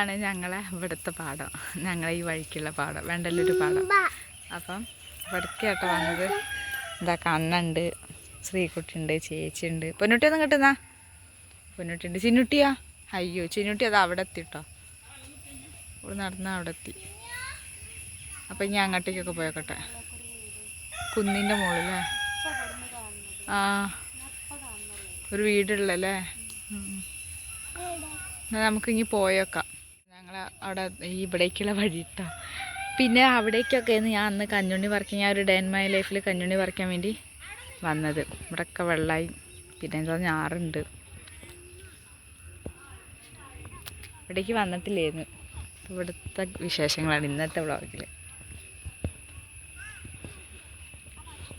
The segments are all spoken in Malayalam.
ആണ് ഞങ്ങളെ ഇവിടുത്തെ പാടം. ഞങ്ങളെ ഈ വഴിക്കുള്ള പാടം. വേണ്ടല്ലൊരു പാടം. അപ്പം ഇവിടേക്കാട്ടോ വന്നത്. എന്താ കണ്ണുണ്ട് ശ്രീകുട്ടിയുണ്ട് ചേച്ചിയുണ്ട്. പൊന്നുട്ടി ഒന്നും കിട്ടുന്ന പൊന്നുട്ടിയുണ്ട്. ചിന്നുട്ടിയാ? അയ്യോ ചിന്നുട്ടി അത് അവിടെ എത്തിട്ടോ. ഇവിടെ നടന്ന അവിടെ എത്തി. അപ്പം ഇനി അങ്ങോട്ടേക്കൊക്കെ പോയോക്കട്ടെ. കുന്നിന്റെ മുകളിലേ. ആ ഒരു വീടുള്ളല്ലേ? എന്നാൽ നമുക്കിങ്ങി പോയേക്കാം. അവിടെ ഇവിടേക്കുള്ള വഴി ഇട്ടാ പിന്നെ അവിടേക്കൊക്കെ ആയിരുന്നു ഞാൻ അന്ന് കഞ്ഞുണ്ണി പറിക്കാൻ ഞാൻ ഒരു ഡേ മൈ ലൈഫിൽ കഞ്ഞുണ്ണി പറിക്കാൻ വേണ്ടി വന്നത്. ഇവിടെയൊക്കെ വെള്ളമായി പിന്നെ എന്താ ഞാറുണ്ട്. ഇവിടേക്ക് വന്നിട്ടില്ലായിരുന്നു ഇവിടുത്തെ വിശേഷങ്ങളാണ് ഇന്നത്തെ വ്ളോഗിൽ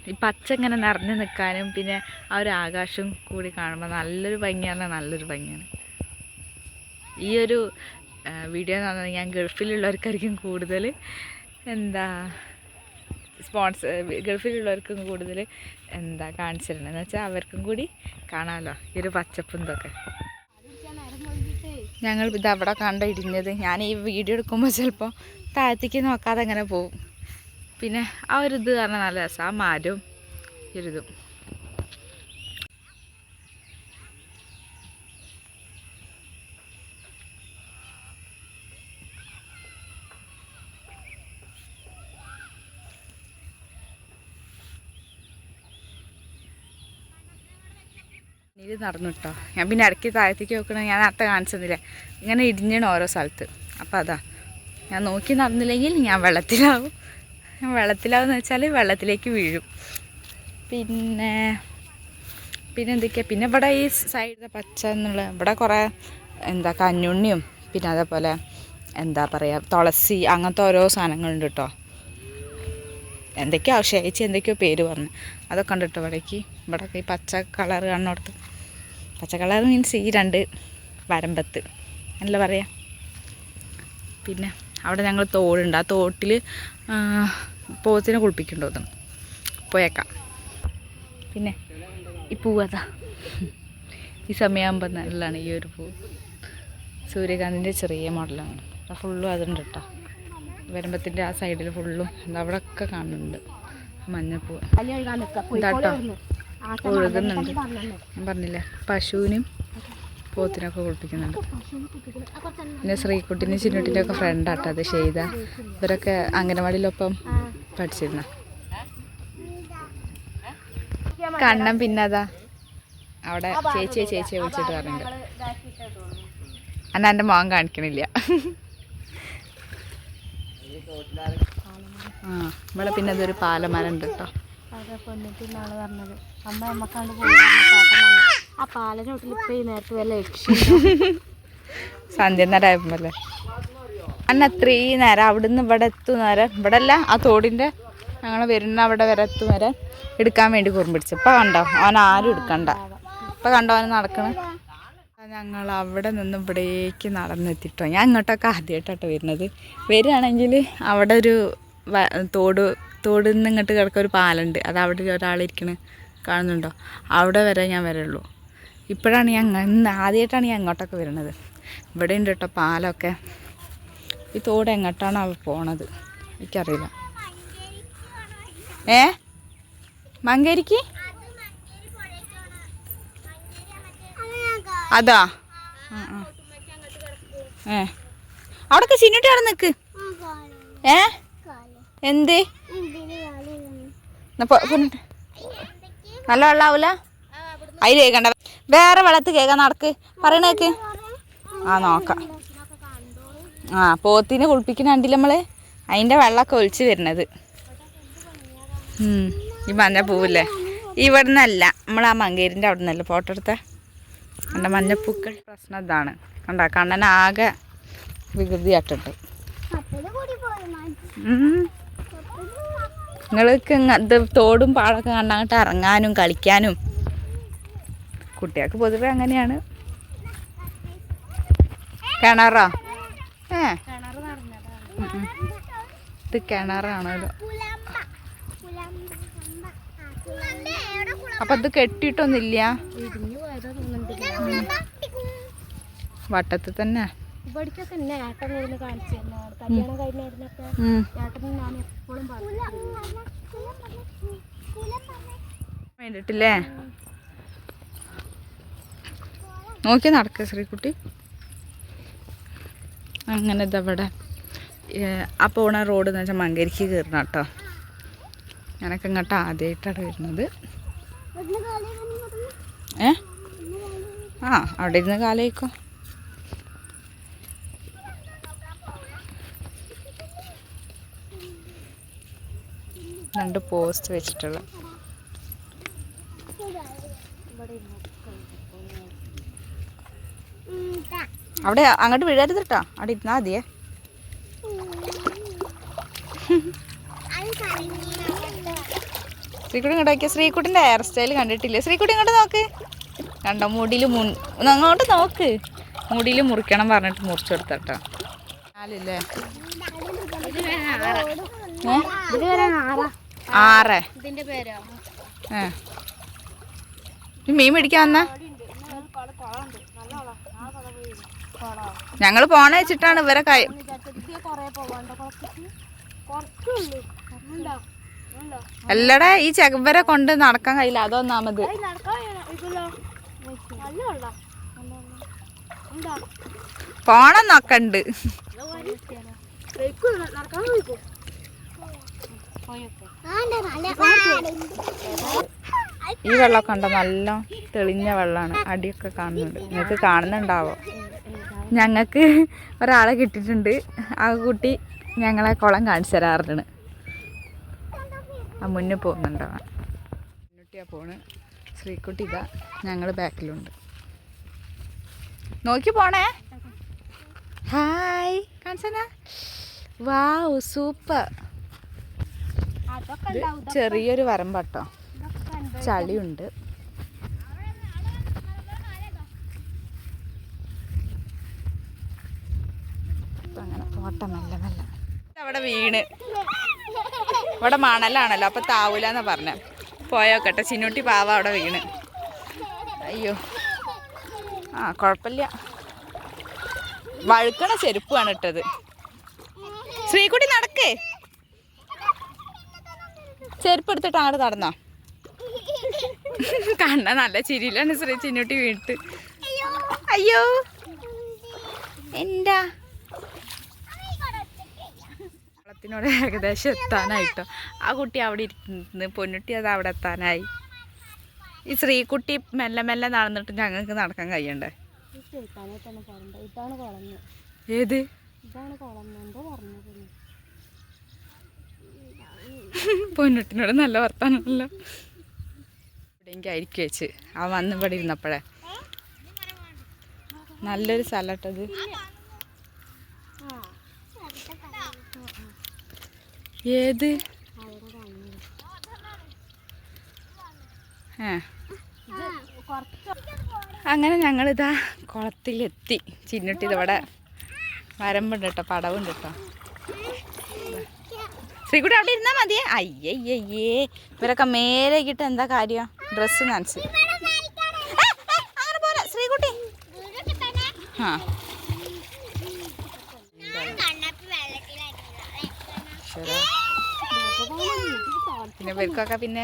ഈ പച്ച ഇങ്ങനെ നിറഞ്ഞു നിൽക്കാനും പിന്നെ ആ ഒരു ആകാശം കൂടി കാണുമ്പോൾ നല്ലൊരു ഭംഗിയാണ് നല്ലൊരു ഭംഗിയാണ്. ഈ ഒരു വീഡിയോ പറഞ്ഞാൽ ഞാൻ ഗൾഫിലുള്ളവർക്കായിരിക്കും കൂടുതൽ. എന്താ സ്പോൺസർ ഗൾഫിലുള്ളവർക്കും കൂടുതൽ എന്താ കാണിച്ചിരുന്നത്. എന്ന് വെച്ചാൽ അവർക്കും കൂടി കാണാമല്ലോ ഈ ഒരു പച്ചപ്പും ഇതൊക്കെ. ഞങ്ങൾ ഇത് അവിടെ കണ്ട ഇടിഞ്ഞത്. ഞാൻ ഈ വീഡിയോ എടുക്കുമ്പോൾ ചിലപ്പോൾ താഴത്തേക്ക് നോക്കാതെ അങ്ങനെ പോവും. പിന്നെ ആ ഒരു ഇത് കാരണം നല്ല രസം ആ മാരും ഈ ഇതും നടന്നു കേട്ടോ ഞാൻ പിന്നെ ഇടയ്ക്ക് താഴത്തേക്ക് നോക്കണ ഞാൻ നേരത്തെ കാണിച്ചതില്ലേ? ഇങ്ങനെ ഇടിഞ്ഞാണ് ഓരോ സ്ഥലത്ത്. അപ്പോൾ അതാ. ഞാൻ നോക്കി നടന്നില്ലെങ്കിൽ ഞാൻ വെള്ളത്തിലാവും. ഞാൻ വെള്ളത്തിലാവും എന്ന് വെച്ചാൽ വെള്ളത്തിലേക്ക് വീഴും. പിന്നെ പിന്നെ എന്തൊക്കെയാണ് പിന്നെ ഇവിടെ ഈ സൈഡിലെ പച്ച എന്നുള്ള ഇവിടെ കുറേ എന്താ കഞ്ഞുണ്ണിയും പിന്നെ അതേപോലെ എന്താ പറയുക തുളസി അങ്ങനത്തെ ഓരോ സാധനങ്ങളുണ്ട് കേട്ടോ എന്തൊക്കെയോ? ആവശ്യം ചേച്ചി എന്തൊക്കെയോ പേര് പറഞ്ഞു. അതൊക്കെ ഉണ്ട് കേട്ടോ ഇവിടേക്ക് ഇവിടെ ഈ പച്ച കളർ കാണുന്നിടത്ത്. പച്ച കളർ മീൻസ് ഈ രണ്ട് വരമ്പത്ത്. എന്നല്ല പറയാം? പിന്നെ അവിടെ ഞങ്ങൾ തോടുണ്ട്. ആ തോട്ടിൽ പോത്തിനെ കുളിപ്പിക്കുന്നുണ്ടോ തോന്നുന്നു. പോയേക്കാം. പിന്നെ ഈ പൂവതാ ഈ സമയമാകുമ്പോൾ നല്ലതാണ് ഈ ഒരു പൂ. സൂര്യകാന്തിന്റെ ചെറിയ മോഡലാണ്. ഫുള്ളും അതുണ്ട് കേട്ടോ വരുമ്പത്തിന്റെ ആ സൈഡിൽ ഫുള്ളും. അവിടെ ഒക്കെ കാണുന്നുണ്ട്. മഞ്ഞപ്പൂ. ഇതാട്ടോ ഒഴുകുന്നുണ്ട് ഞാൻ പറഞ്ഞില്ലേ. പശുവിനും പോത്തിനൊക്കെ കുളിപ്പിക്കുന്നുണ്ട്. പിന്നെ ശ്രീക്കുട്ടിനും ചിന്നുട്ടിന്റെ ഒക്കെ ഫ്രണ്ടാട്ടോ അത് ചെയ്ത. ഇവരൊക്കെ അംഗനവാടിയിലൊപ്പം പഠിച്ചിരുന്ന. കണ്ണം പിന്നെ അതാ അവിടെ ചേച്ചിയെ ചേച്ചിയെ വിളിച്ചിട്ട് പറയുന്നുണ്ട് അന്ന എന്റെ മോൻ കാണിക്കണില്ല. ആ ഇവിടെ പിന്നെ അതൊരു പാലമരം ഉണ്ട് കേട്ടോ അതൊക്കെ വന്നിട്ട് നാളെ പറഞ്ഞത് അമ്മ ചേട്ടൻ വന്നു. ആ പാലനോട്ടിൽ ഇപ്പൊ ഈ നേരത്തെ വല്ല ലക്ഷ്യം സന്ധ്യ നേരമായപ്പോല്ലേ അന്ന് നേരം അവിടുന്ന് ഇവിടെ എത്തും നേരം ഇവിടെ അല്ല ആ തോടിന്റെ ഞങ്ങൾ വരുന്ന അവിടെ വരെ എത്തും വരെ എടുക്കാൻ വേണ്ടി കുറുമ്പിടിച്ചു ഇപ്പം കണ്ടോ അവൻ ആരും എടുക്കണ്ട. ഇപ്പം കണ്ടോ അവൻ നടക്കണ? ഞങ്ങൾ അവിടെ നിന്ന് ഇവിടേക്ക് നടന്നെത്തിട്ടോ. ഞാൻ ഇങ്ങോട്ടൊക്കെ ആദ്യമായിട്ടോ വരുന്നത്. വരികയാണെങ്കിൽ അവിടെ ഒരു തോട് തോടിൽ നിന്ന് ഇങ്ങോട്ട് കിടക്കുക ഒരു പാലുണ്ട്. അത് അവിടെ ഒരാളിരിക്കണ് കാണുന്നുണ്ടോ? അവിടെ വരെ ഞാൻ വരുള്ളൂ ഇപ്പോഴാണ് ഞാൻ ഇന്ന് ആദ്യമായിട്ടാണ് ഞാൻ അങ്ങോട്ടൊക്കെ വരുന്നത്. ഇവിടെ ഉണ്ട് കേട്ടോ പാലമൊക്കെ ഈ തോട് എങ്ങോട്ടാണ് അവ പോണത്? എനിക്കറിയില്ല. ഏ? മങ്കേരിക്ക്? അതാ. ഏ. അവിടൊക്കെ ചിന്നിട്ട് അവിടെ നിൽക്ക് ഏ? എന്ത്. നല്ല വെള്ളാവൂല? അതിൽ കേൾക്കണ്ട വേറെ വെള്ളത്തിൽ കേൾക്കാൻ നടക്ക്. പറയണേക്ക് ആ നോക്കാം. ആ പോത്തിനെ കുളിപ്പിക്കുന്ന കണ്ടില്ല നമ്മൾ? അതിന്റെ വെള്ളമൊക്കെ ഒഴിച്ച് വരുന്നത്. ഈ മഞ്ഞ പൂവല്ലേ? ഇവിടെ നിന്നല്ല നമ്മൾ ആ മങ്കേരിന്റെ അവിടെ നിന്നല്ല ഫോട്ടോ എടുത്ത? കണ്ട മഞ്ഞപ്പൂക്കൾ. പ്രശ്നം ഇതാണ്. കണ്ട കണ്ണനാകെ വികൃതിയായിട്ടുണ്ട്. നിങ്ങൾക്ക് ഇങ്ങനത്തെ തോടും പാടൊക്കെ കണ്ടങ്ങോട്ട് ഇറങ്ങാനും കളിക്കാനും. കുട്ടികൾക്ക് പൊതുവെ അങ്ങനെയാണ്. കിണറോ? ഏ. ഇത് കിണറാണല്ലോ. അപ്പൊ ഇത് കെട്ടിയിട്ടൊന്നുമില്ല. വട്ടത്തിൽ തന്നെ. ഇവിടേക്കൊക്കെ എന്നെ ഏട്ടൻ കൂടുന്ന് കാണിച്ചു തരുന്നു കല്യാണം കഴിഞ്ഞ ഉടനൊക്കെ ഉം. ഏട്ടനും ഞാൻ എപ്പോഴും വേണ്ടിട്ടില്ലേ? നോക്കി നടക്ക ശ്രീകുട്ടി. അങ്ങനെ ഇതവിടെ ആ പോണ റോഡ് എന്ന് വെച്ചാൽ മങ്കരിക്ക് കയറണം കേട്ടോ. ഞാനൊക്കെ ഇങ്ങോട്ട് ആദ്യമായിട്ടാണ് വരുന്നത്. ഏ? ആ അവിടെ ഇരുന്ന് കാലേക്കോ രണ്ട് പോസ്റ്റ് വെച്ചിട്ടുള്ള അവിടെ അങ്ങോട്ട് വീഴരുത് കേട്ടോ അവിടെ ഇരുന്നാ മതിയേ. ശ്രീകുട്ടി ഇങ്ങോട്ട് നോക്കിയ. ശ്രീകുട്ടിന്റെ ഹെയർ സ്റ്റൈൽ കണ്ടിട്ടില്ലേ? ശ്രീകുട്ടി ഇങ്ങോട്ട് നോക്ക്. കണ്ടോ മുടിയിൽ മുൻ അങ്ങോട്ട് നോക്ക്. മുടിയിൽ മുറിക്കണം പറഞ്ഞിട്ട് മുറിച്ചു കൊടുത്തട്ടോ. നാലില്ലേ? ഏ? ഇത് വരാൻ ആറാ. ആറ്. ഇതിന്റെ പേരോ? മീൻ പിടിക്കാൻ വന്നാ? ഞങ്ങൾ പോണ വെച്ചിട്ടാണ് ഇവരെ കൈ എല്ലടെ ഈ ചെവരെ കൊണ്ട് നടക്കാൻ കഴിയില്ല. അതൊന്നാമത് പോണം നോക്കണ്ട് നടക്കാൻ ഈ വെള്ളമൊക്കെ ഉണ്ടോ നല്ല തെളിഞ്ഞ വെള്ളമാണ്. അടിയൊക്കെ കാണുന്നുണ്ട്. നിങ്ങൾക്ക് കാണുന്നുണ്ടാവോ? ഞങ്ങൾക്ക് ഒരാളെ കിട്ടിയിട്ടുണ്ട്. ആ കുട്ടി ഞങ്ങളെ കുളം കാണിച്ചു തരാറുണ്ട്. ആ മുന്നേ പോകുന്നുണ്ടാവാൻ മുന്നുട്ടിയാ പോണ്. ശ്രീക്കുട്ടി ഇതാ ഞങ്ങൾ ബാക്കിലുണ്ട്. നോക്കി പോണേ. ഹായ്. കാണിച്ചന വാവ് സൂപ്പർ. ചെറിയൊരു വരമ്പട്ടോ. ചളിയുണ്ട്. അങ്ങനെ പോട്ടെ മെല്ലെ മെല്ലെ. അവിടെ വീണ്. ഇവിടെ മണലാണല്ലോ അപ്പൊ താവൂലെന്നാ പറഞ്ഞ. പോയോക്കട്ടെ ചിന്നൂട്ടി പാവ അവിടെ വീണ്. അയ്യോ. ആ കുഴപ്പമില്ല. വഴുക്കണ ചെരുപ്പാണ് ഇട്ടത്. ശ്രീകുട്ടി നടക്കേ. ചെരുപ്പ് എടുത്തിട്ട് അങ്ങോട്ട് നടന്നോ കണ്ണ നല്ല ചിരിയിലാണ് ശ്രീ ചിന്നൂട്ടി വീണിട്ട് അയ്യോ. എന്താ? വെള്ളത്തിനോട് ഏകദേശം എത്താനായിട്ടോ. ആ കുട്ടി അവിടെ ഇരിക്കുന്നു. പൊന്നുട്ടി അത് അവിടെ എത്താനായി. ഈ ശ്രീകുട്ടി മെല്ലെ മെല്ലെ നടന്നിട്ട് ഞങ്ങൾക്ക് നടക്കാൻ കഴിയണ്ടേ? ഏത്? ഇതാണ് കുളഞ്ഞ്. എന്തോ പറഞ്ഞത്. പൊന്നുട്ടിനോട് നല്ല വർത്താനമല്ലോ. ഇവിടെയെങ്കിൽ ആയിരിക്കും വെച്ച്. അവൻ വന്ന് ഇവിടെ ഇരുന്നപ്പോഴേ. നല്ലൊരു സ്ഥലട്ടത് ഏത്? അങ്ങനെ ഞങ്ങളിതാ കുളത്തിലെത്തി. ചിന്നിട്ടിതവിടെ വരമ്പുണ്ട് കേട്ടോ പടവുണ്ട് കേട്ടോ. ശ്രീകുട്ടി അവിടെ ഇരുന്നാ മതിയേ. അയ്യയ്യേ ഇവരൊക്കെ മേലെ കിട്ട എന്താ കാര്യം? ഡ്രസ്സ് നനച്ച് അങ്ങനെ പോലെ. ശ്രീകുട്ടി. പിന്നെ ഇവർക്കൊക്കെ പിന്നെ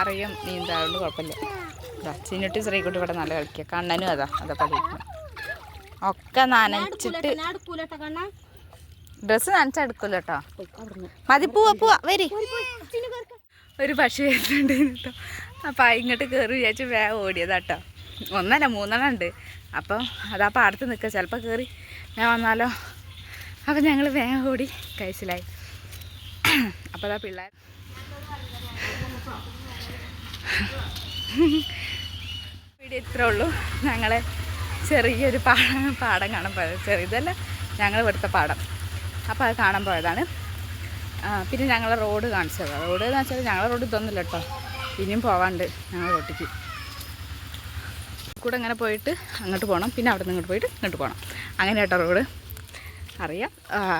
അറിയും നീന്താറുണ്ട് കുഴപ്പമില്ല. ചിന്നിട്ട് ശ്രീകുട്ടി ഇവിടെ നല്ല കളിക്കുക കണ്ണനും അതാ അതൊക്കെ ഒക്കെ നനച്ചിട്ട് ഡ്രസ്സ് നനച്ചെടുക്കൂല കേട്ടോ മതി പൂവ പൂവ വരി. ഒരു പക്ഷി വരുന്നുണ്ട് കേട്ടോ. അപ്പം ഇങ്ങോട്ട് കേറി വിചാരിച്ച് വേഗം ഓടിയതാട്ടോ. ഒന്നല്ല മൂന്നെണ്ണം ഉണ്ട്. അപ്പം അതാ പാടത്ത് നിൽക്കുക ചിലപ്പോൾ കയറി ഞാൻ വന്നാലോ? അപ്പം ഞങ്ങൾ വേഗം ഓടി കഴിച്ചിലായി. അപ്പോൾ അതാ പിള്ളേർ വീഡിയോ ഇത്രേ ഉള്ളൂ. ഞങ്ങൾ ചെറിയൊരു പാടം പാടം കാണാൻ പോയത്. ചെറിയതല്ല ഞങ്ങൾ ഇവിടുത്തെ പാടം. അപ്പോൾ അത് കാണാൻ പോയതാണ്. പിന്നെ ഞങ്ങളെ റോഡ് കാണിച്ചത്. റോഡ് എന്ന് വെച്ചാൽ ഞങ്ങളെ റോഡ് ഇതൊന്നുമില്ല കേട്ടോ ഇനിയും പോവാണ്ട് ഞങ്ങൾ റോട്ടിക്ക്. കൂടെ അങ്ങനെ പോയിട്ട് അങ്ങോട്ട് പോകണം പിന്നെ അവിടെ നിന്ന് ഇങ്ങോട്ട് പോയിട്ട് ഇങ്ങോട്ട് പോകണം അങ്ങനെ കേട്ടോ റോഡ്. അറിയാം.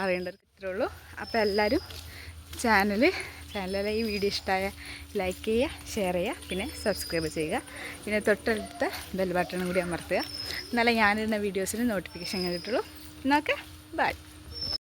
അറിയേണ്ടവർക്ക് ഇത്രേ ഉള്ളൂ. അപ്പോൾ എല്ലാവരും ചാനൽ ചാനലിലെ ഈ വീഡിയോ ഇഷ്ടമായ ലൈക്ക് ചെയ്യുക ഷെയർ ചെയ്യുക പിന്നെ സബ്സ്ക്രൈബ് ചെയ്യുക. പിന്നെ തൊട്ടടുത്ത ബെൽ ബട്ടണും കൂടി അമർത്തുക. എന്നാലേ ഞാനിടുന്ന വീഡിയോസിന് നോട്ടിഫിക്കേഷൻ കിട്ടുള്ളൂ എന്നൊക്കെ ബൈ